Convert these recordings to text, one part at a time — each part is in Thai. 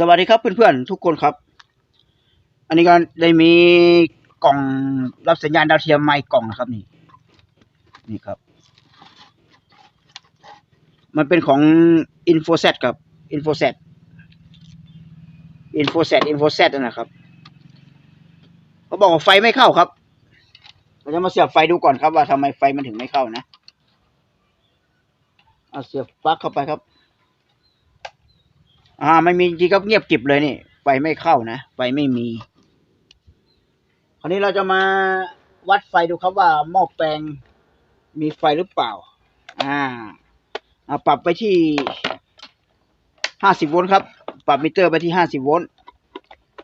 สวัสดีครับเพื่อนๆทุกคนครับ อันนี้ก็ได้มีกล่องรับสัญญาณดาวเทียมไมค์กล่องนะครับนี่ นี่ครับ มันเป็นของ i n f o s e t กับ i n f o s e t i n f o s e t i n f o s e t นะครับเขาบอกว่าไฟไม่เข้าครับ เราจะมาเสียบไฟดูก่อนครับว่าทำไมไฟมันถึงไม่เข้านะเอาเสียบปลั๊กเข้าไปครับ อ่าไม่มีจริงๆก็เงียบกิบเลยนี่ไฟไม่เข้านะไฟไม่มี คราวนี้เราจะมาวัดไฟดูครับว่าหม้อแปลงมีไฟหรือเปล่า อ่าเอาปรับไปที่ห้าสิบโวลต์ครับ ปรับมิเตอร์ไปที่ห้าสิบโวลต์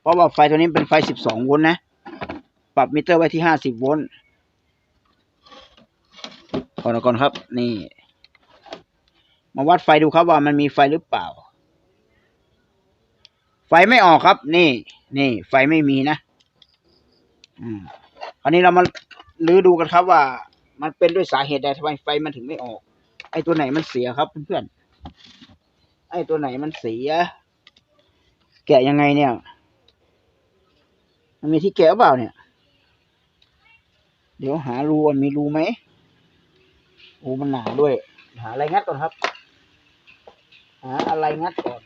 เพราะว่าไฟตัวนี้เป็นไฟสิบสองโวลต์นะ ปรับมิเตอร์ไว้ที่ห้าสิบโวลต์ก่อนก่อนครับ นี่ มาวัดไฟดูครับว่ามันมีไฟหรือเปล่า ไฟไม่ออกครับ นี่ นี่ ไฟไม่มีนะอืมคราวนี้เรามาลื้อดูกันครับว่า มันเป็นด้วยสาเหตุใดทำไมไฟมันถึงไม่ออก ไอ้ตัวไหนมันเสียครับเพื่อนๆไอ้ตัวไหนมันเสีย แกะยังไงเนี่ย มันมีที่แกะเปล่าเนี่ย เดี๋ยวหารูก่อนมีรูไหมโอ้มันหนาด้วย หาอะไรงัดก่อนครับ หาอะไรงัดก่อน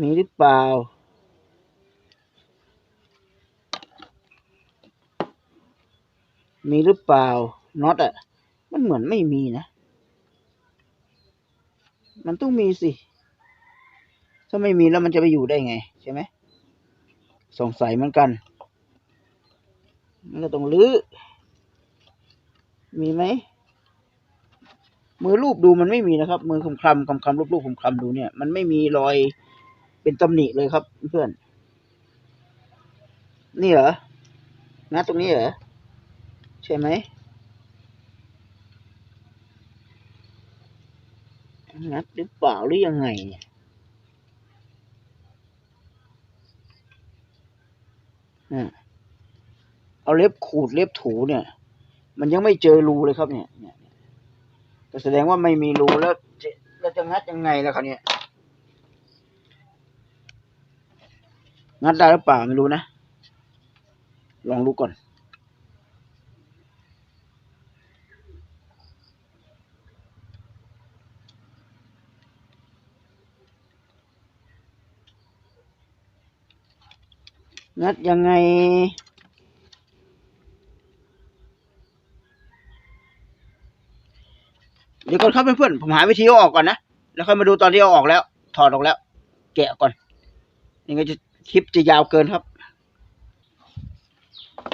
มีหรือเปล่า มีหรือเปล่าน็อตอะ มันเหมือนไม่มีนะ มันต้องมีสิ ถ้าไม่มีแล้วมันจะไปอยู่ได้ไง ใช่ไหม สงสัยเหมือนกัน มันก็ต้องลื้อ มีไหม มือรูปดูมันไม่มีนะครับ มือคำคำคำคำรูปรูปคำคำดูเนี่ย มันไม่มีรอย เป็นตำหนิเลยครับเพื่อน นี่เหรองัดตรงนี้เหรอ ใช่ไหมงัดหรือเปล่าหรือยังไงเนี่ยอะเอาเล็บขูดเล็บถูเนี่ย มันยังไม่เจอรูเลยครับเนี่ยก็แสดงว่าไม่มีรูแล้วจะแล้วจะงัดยังไงแล้วครับเนี่ย งัดได้หรือเปล่าไม่รู้นะ ลองดูก่อน งัดยังไงเดี๋ยวก่อนครับเพื่อนๆผมหาวิธีเอาออกก่อนนะ แล้วค่อยมาดูตอนที่เอาออกแล้ว ถอดออกแล้ว แกะก่อนนี่ก็จะ คลิปจะยาวเกินครับ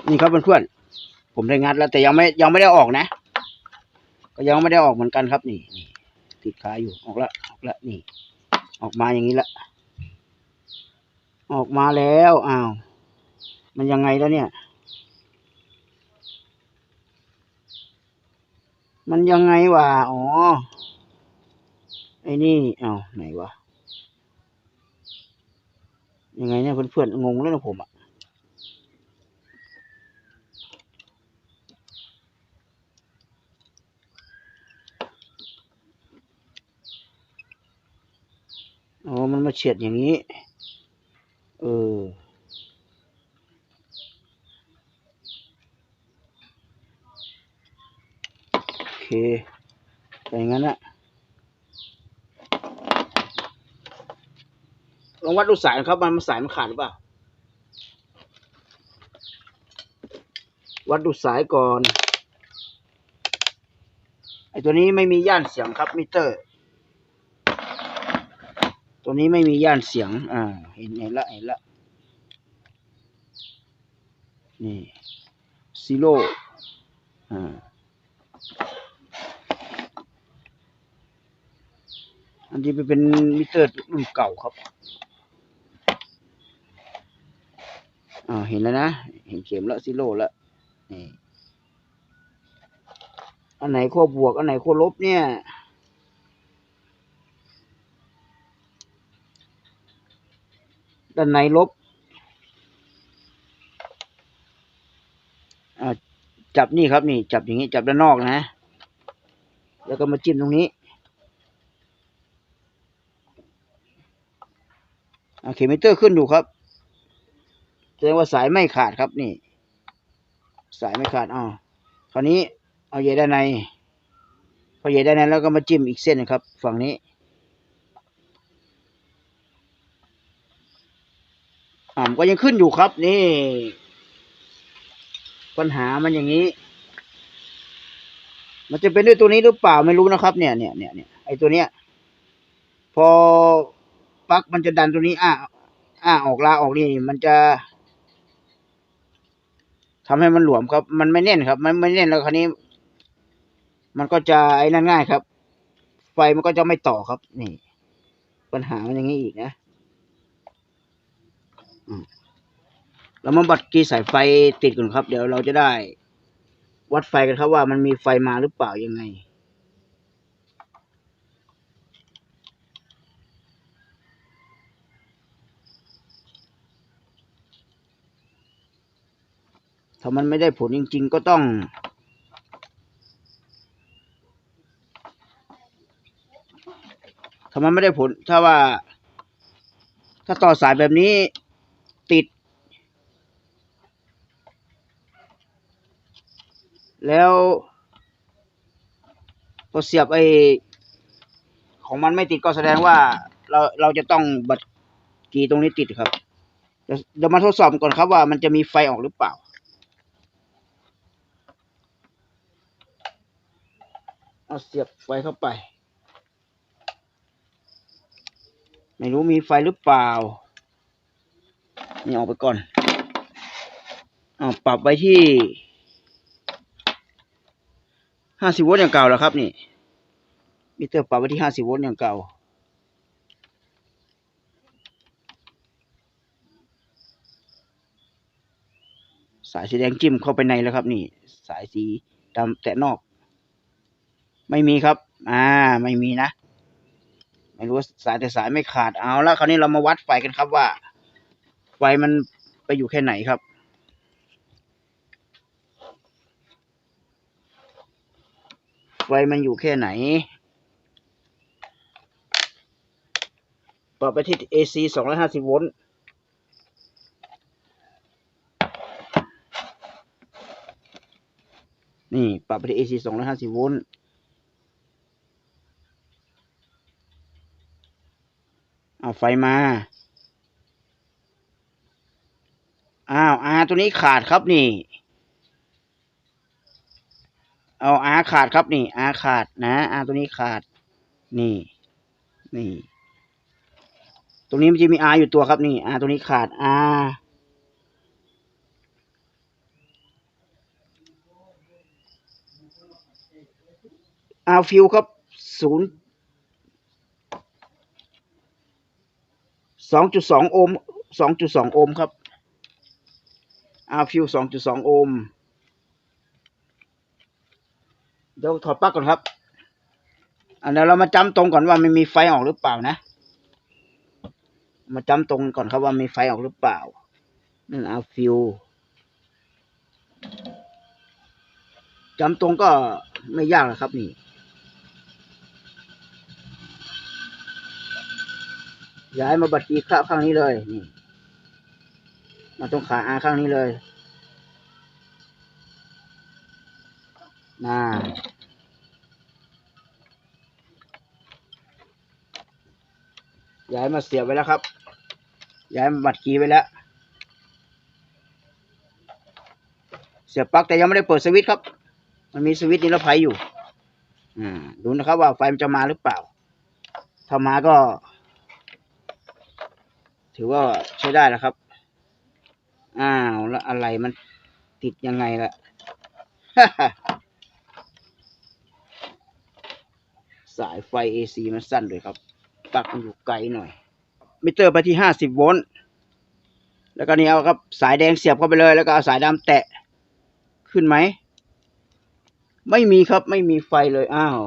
นี่ครับเพื่อนๆผมได้งัดแล้วแต่ยังไม่ยังไม่ได้ออกนะ ก็ยังไม่ได้ออกเหมือนกันครับ นี่นี่ติดขาอยู่ออกแล้วออกแล้วนี่ ออกมาอย่างนี้ละออกมาแล้วอ้าวมันยังไงแล้วเนี่ย มันยังไงวะอ๋อไอ้นี่อ้าวไหนวะ ยังไงเนี่ยเพื่อนๆงงแล้วนะผมอะอ๋อ มันมาเฉียดอย่างนี้ เออ โอเคแต่อย่างนั้นอะ ลองวัดดูสายนะครับ มันสายมันขาดหรือเปล่า วัดดูสายก่อน ไอตัวนี้ไม่มีย่านเสียงครับมิเตอร์ ตัวนี้ไม่มีย่านเสียง อ่า เห็นเห็นละเห็นละ นี่ซีโร่ อ่าอันนี้เป็นมิเตอร์รุ่นเก่าครับ อ่า เห็นแล้วนะ เห็นเข็มแล้วซีโร่แล้วนี่อันไหนขั้วบวก อันไหนขั้วลบเนี่ยด้านในลบอ่าจับนี่ครับนี่ จับอย่างนี้จับด้านนอกนะ แล้วก็มาจิ้มตรงนี้โอเคมิเตอร์ขึ้นอยู่ครับ ดงว่าสายไม่ขาดครับนี่ สายไม่ขาดอ๋อคราวนี้เอาเหยด้านใน พอเหยด้านในแล้วก็มาจิ้มอีกเส้นนะครับ ฝั่งนี้อ่ามันก็ยังขึ้นอยู่ครับ นี่ ปัญหามันอย่างนี้ มันจะเป็นด้วยตัวนี้หรือเปล่าไม่รู้นะครับ เนี่ยเนี่ยเนี่ยเนี่ยไอตัวเนี้ย พอปลั๊กมันจะดันตัวนี้ อ้าอ้าออกลาออกนี่ มันจะ ทำให้มันหลวมครับ มันไม่แน่นครับ มันไม่แน่นแล้วคราวนี้ มันก็จะไอ้นั่นง่ายครับ ไฟมันก็จะไม่ต่อครับ นี่ ปัญหามันอย่างนี้อีกนะเรามาบัดกีสายไฟติดก่อนครับ เดี๋ยวเราจะได้ วัดไฟกันครับว่ามันมีไฟมาหรือเปล่ายังไง ถ้ามันไม่ได้ผลจริง ๆ ก็ต้อง ถ้ามันไม่ได้ผล ถ้าว่า ถ้าต่อสายแบบนี้ติด แล้วพอเสียบไอ้ของมันไม่ติดก็แสดงว่าเราเราจะต้องบัดกีตรงนี้ติดครับ เดี๋ยวเดี๋ยวมาทดสอบก่อนครับว่ามันจะมีไฟออกหรือเปล่า เอาเสียบไฟเข้าไป ไม่รู้มีไฟหรือเปล่า นี่ออกไปก่อนเอาปรับไว้ที่ห้าสิบโวลต์อย่างเก่าแล้วครับนี่ มิเตอร์ปรับไว้ที่ห้าสิบโวลต์อย่างเก่าสายสีแดงจิ้มเข้าไปในแล้วครับ นี่ สายสีดำแตะนอก ไม่มีครับ อ่า ไม่มีนะ ไม่รู้สายแต่สายไม่ขาดเอาและคราวนี้เรามาวัดไฟกันครับว่า ไฟมันไปอยู่แค่ไหนครับ ไฟมันอยู่แค่ไหนปรับไปที่ AC สองร้อยห้าสิบโวลต์นี่ ปรับไปที่ AC สองร้อยห้าสิบโวลต์ เอา ไฟมา อ้าวอาตัวนี้ขาดครับนี่ เอาอาขาดครับนี่อาขาดนะอาตัวนี้ขาด นี่ นี่ ตรงนี้มันจะมีอาอยู่ตัวครับนี่อาตัวนี้ขาดอาอาฟิวครับศูนย์ สองจุดสองโอห์มสองจุดสองโอห์มครับอาฟิวสองจุดสองโอห์มเดี๋ยวถอดปลั๊กก่อนครับอันเดี๋ยวเรามาจำตรงก่อนว่ามันมีไฟออกหรือเปล่านะ มาจำตรงก่อนครับว่ามีไฟออกหรือเปล่า นั่นอาฟิวจำตรงก็ไม่ยากหรอกครับนี่ ย้ายมาบัดกีข้าข้างนี้เลยนี่มาตรงขาอาข้างนี้เลยน่าย้ายมาเสียบไว้แล้วครับ ย้ายมาบัดกีไว้แล้ว เสียบปลั๊กแต่ยังไม่ได้เปิดสวิตช์ครับ มันมีสวิตช์นิรภัยอยู่อ่าดูนะครับว่าไฟมันจะมาหรือเปล่า ถ้ามาก็ ถือว่าใช้ได้แล้วครับ อ้าวแล้วอะไรมันติดยังไงล่ะสายไฟ AC มันสั้นด้วยครับปักมันอยู่ไกลหน่อย มิเตอร์ไปที่ห้าสิบโวลต์แล้วก็นี่เอาครับ สายแดงเสียบเข้าไปเลย แล้วก็เอาสายดำแตะ ขึ้นไหม ไม่มีครับไม่มีไฟเลย อ้าว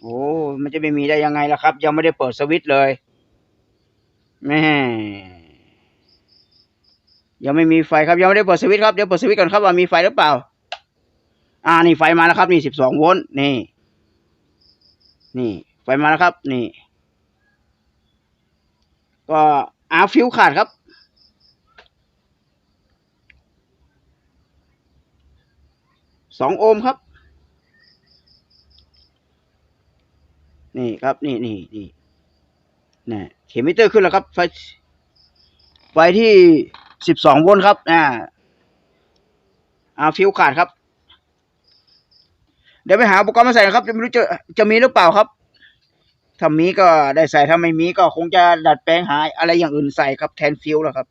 โอ้ มันจะไม่มีได้ยังไงล่ะครับ ยังไม่ได้เปิดสวิตช์เลย แม่ยังไม่มีไฟครับยังไม่ได้เปิดสวิตช์ครับเดี๋ยวเปิดสวิตช์ก่อนครับว่ามีไฟหรือเปล่า อ่านี่ไฟมาแล้วครับ นี่สิบสองโวลต์นี่ นี่ ไฟมาแล้วครับ นี่ ก็อาฟิวขาดครับ สองโอห์มครับ นี่ครับ นี่นี่นี่ นี่เข็มมิเตอร์ขึ้นแล้วครับ ไฟ ไฟที่สิบสองโวลต์ครับอ่าอาฟิวขาดครับ เดี๋ยวไปหาอุปกรณ์มาใส่นะครับ จะไม่รู้จะจะมีหรือเปล่าครับถ้ามีก็ได้ใส่ถ้าไม่มีก็คงจะดัดแปลงหาอะไรอย่างอื่นใส่ครับแทนฟิวแล้วครับ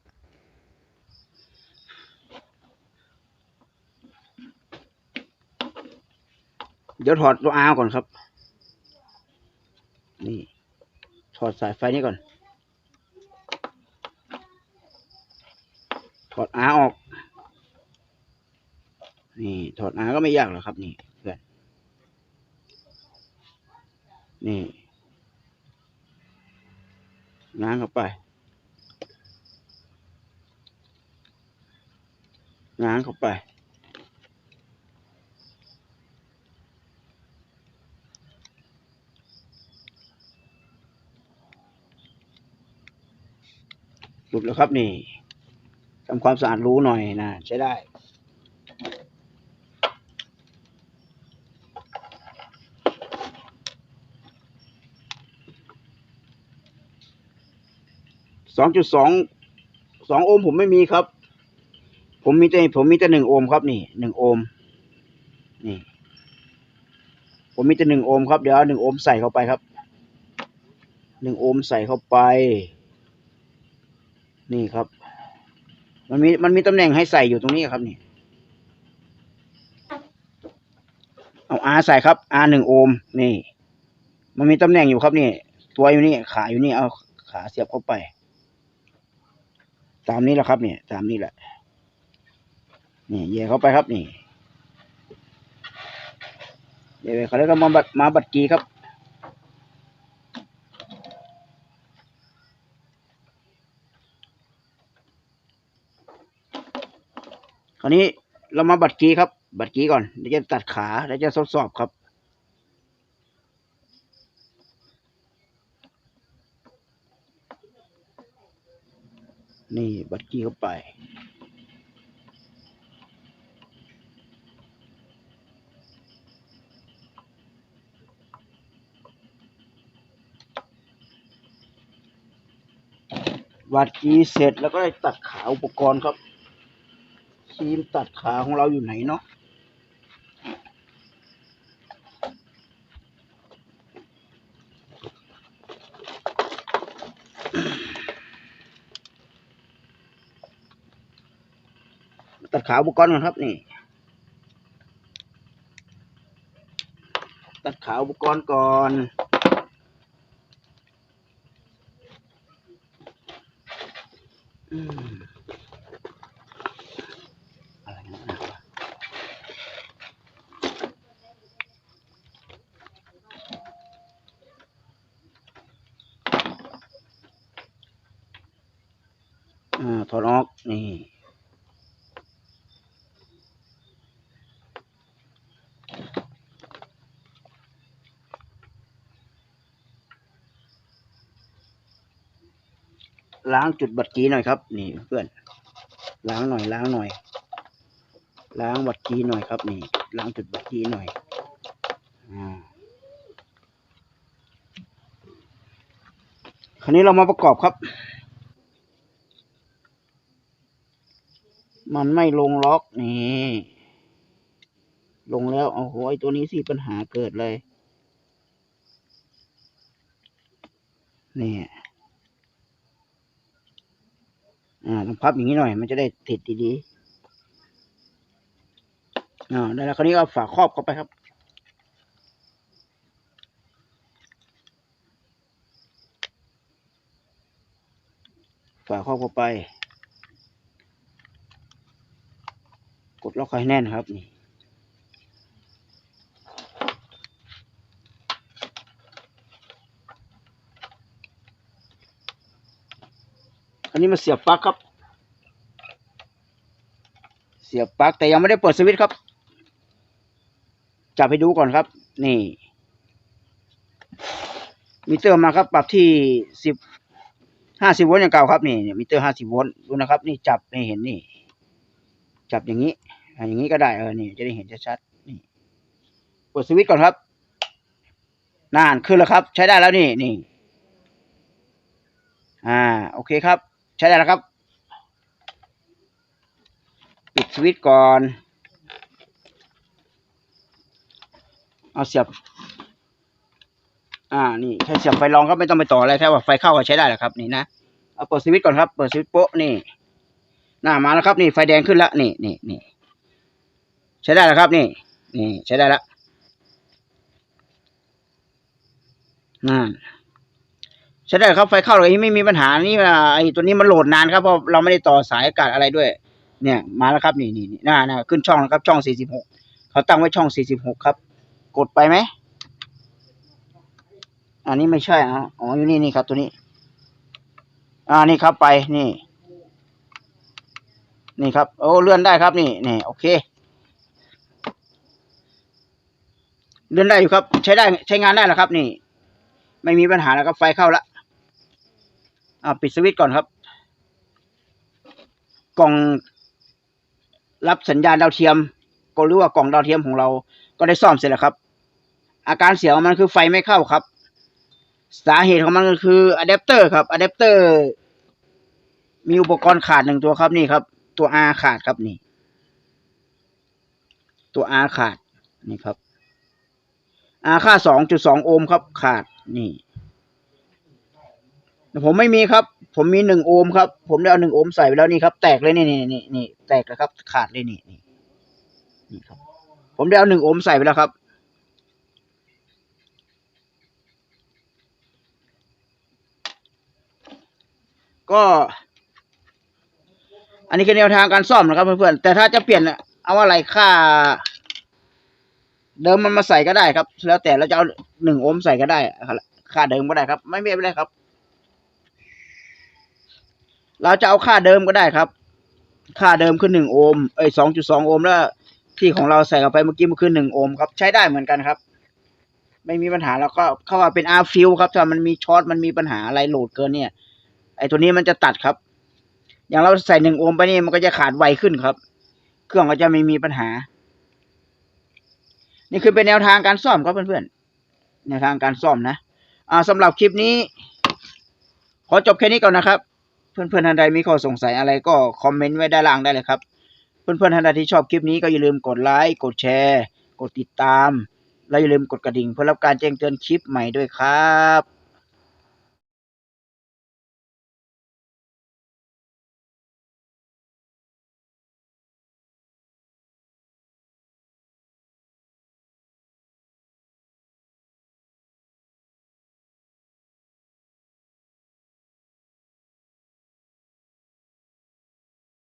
เดี๋ยวถอดตัวอาก่อนครับ นี่ อดสายไฟนี้ก่อน ถอดอาออก นี่ ถอดอาก็ไม่ยากหรอกครับ นี่เพื่อน นี่ง้างเข้าไปง้างเข้าไป หลุดแล้วครับนี่ทำความสะอาดรู้หน่อยนะใช้ได้สองจุดสองสองโอห์มผมไม่มีครับ ผมมีแต่ผมมีแต่หนึ่งโอห์มครับนี่หนึ่งโอห์มนี่ ผมมีแต่หนึ่งโอห์มครับเดี๋ยวเอาหนึ่งโอห์มใส่เข้าไปครับหนึ่งโอห์มใส่เข้าไป นี่ครับ มันมีมันมีตำแหน่งให้ใส่อยู่ตรงนี้ครับนี่ เอาอาใส่ครับอาหนึ่งโอห์มนี่ มันมีตำแหน่งอยู่ครับนี่ ตัวอยู่นี่ ขาอยู่นี่เอาขาเสียบเข้าไป ตามนี้แหละครับเนี่ยตามนี้แหละนี่แย่เข้าไปครับนี่เดี๋ยวเขาเรียกว่ามาบัดมาบัดกีครับ คราวนี้เรามาบัดกีครับ บัดกีก่อนเดี๋ยวจะตัดขาแล้วจะทดสอบครับนี่บัดกีเข้าไป วัดกีเสร็จแล้วก็ได้ตัดขาอุปกรณ์ครับ ครีมตัดขาของเราอยู่ไหนเนาะตัดขาอุปกรณ์ก่อนครับนี่ ตัดขาอุปกรณ์ก่อนอืมอะไรนักหนาวะอ่าถอดออก นี่ ล้างจุดบัตรกีหน่อยครับ นี่เพื่อน ล้างหน่อยล้างหน่อย ล้างบัตรกีหน่อยครับ นี่ ล้างจุดบัตรกีหน่อยอ่าคราวนี้เรามาประกอบครับ มันไม่ลงล็อกนี่ลงแล้วโอ้โหไอตัวนี้สิปัญหาเกิดเลย นี่ อ่าต้องพับอย่างนี้หน่อย มันจะได้ติดดีๆอ่าได้แล้วคราวนี้ก็ฝาครอบเข้าไปครับฝาครอบเข้าไป กดล็อกให้แน่นครับนี่ อันนี้มาเสียบปลั๊กครับ เสียบปลั๊กแต่ยังไม่ได้เปิดสวิตช์ครับ จับให้ดูก่อนครับ นี่ มิเตอร์มาครับ ปรับที่สิบห้าสิบโวลต์อย่างเก่าครับนี่เนี่ยมิเตอร์ห้าสิบโวลต์ดูนะครับ นี่จับให้เห็นนี่ จับอย่างนี้อย่างนี้ก็ได้เออนี่จะได้เห็นชัดๆนี่กดสวิตช์ก่อนครับนานขึ้นแล้วครับ ใช้ได้แล้วนี่นี่ อ่า โอเคครับ ใช้ได้แล้วครับ ปิดสวิตช์ก่อน เอาเสียบ อ่า นี่แค่เสียบไฟรองก็ไม่ต้องไปต่ออะไรแค่ว่าไฟเข้าก็ใช้ได้แหละครับ นี่นะ เอาเปิดสวิตช์ก่อนครับ เปิดสวิตช์โป๊ะนี่หน้ามาแล้วครับ นี่ไฟแดงขึ้นแล้วนี่นี่นี่ใช้ได้แล้วครับ นี่ นี่ใช้ได้แล้วนั่น ใช้ได้ครับไฟเข้าเลยไม่มีปัญหานี่อ่าไอ้ตัวนี้มันโหลดนานครับเพราะเราไม่ได้ต่อสายอากาศอะไรด้วย เนี่ยมาแล้วครับนี่นี่นี่น้าหน้าขึ้นช่องแล้วครับ ช่องสี่สิบหกเขาตั้งไว้ช่องสี่สิบหกครับ กดไปไหมอันนี้ไม่ใช่อะอ๋ออยู่นี่นี่ครับตัวนี้ อ่านี่ครับไปนี่ นี่ครับโอ้เลื่อนได้ครับนี่นี่โอเคเลื่อนได้อยู่ครับ ใช้ได้ใช้งานได้แล้วครับ นี่ ไม่มีปัญหาแล้วครับไฟเข้าละ อ่าปิดสวิตช์ก่อนครับ กล่องรับสัญญาณดาวเทียม ก็รู้ว่ากล่องดาวเทียมของเรา ก็ได้ซ่อมเสร็จแล้วครับ อาการเสียของมันคือไฟไม่เข้าครับ สาเหตุของมันก็คืออะแดปเตอร์ครับอะแดปเตอร์มีอุปกรณ์ขาดหนึ่งตัวครับนี่ครับ ตัว R ขาดครับนี่ ตัว R ขาดนี่ครับ R ค่าสองจุดสองโอห์มครับ ขาดนี่ ผมไม่มีครับ ผมมีหนึ่งโอห์มครับ ผมได้เอาหนึ่งโอห์มใส่ไปแล้วนี่ครับ แตกเลยนี่นี่นี่นี่แตกแล้วครับ ขาดเลยนี่นี่นี่ครับ ผมได้เอาหนึ่งโอห์มใส่ไปแล้วครับ ก็ อันนี้คือแนวทางการซ่อมนะครับ เพื่อนๆแต่ถ้าจะเปลี่ยนเอาอะไรค่า เดิมมันมาใส่ก็ได้ครับ แล้วแต่เราจะเอาหนึ่งโอห์มใส่ก็ได้ค่าเดิมก็ได้ครับ ไม่ไม่เป็นไรครับ เราจะเอาค่าเดิมก็ได้ครับ ค่าเดิมคือหนึ่งโอห์มเอ้ยสองจุดสองโอห์มแล้วที่ของเราใส่เข้าไปเมื่อกี้มันคือหนึ่งโอห์มครับ ใช้ได้เหมือนกันครับ ไม่มีปัญหาแล้วก็เข้าว่าเป็นอาร์ฟิลครับถ้ามันมีช็อตมันมีปัญหาอะไรโหลดเกินเนี่ย ไอตัวนี้มันจะตัดครับ อย่างเราใส่หนึ่งโอห์มไปนี่มันก็จะขาดไวขึ้นครับ เครื่องก็จะไม่มีปัญหา นี่คือเป็นแนวทางการซ่อมครับเพื่อนๆแนวทางการซ่อมนะอ่าสำหรับคลิปนี้ ขอจบแค่นี้ก่อนนะครับ เพื่อนๆท่านใดมีข้อสงสัยอะไรก็คอมเมนต์ไว้ด้านล่างได้เลยครับ เพื่อนๆท่านใดที่ชอบคลิปนี้ก็อย่าลืมกดไลค์กดแชร์ กดติดตาม และอย่าลืมกดกระดิ่งเพื่อรับการแจ้งเตือนคลิปใหม่ด้วยครับ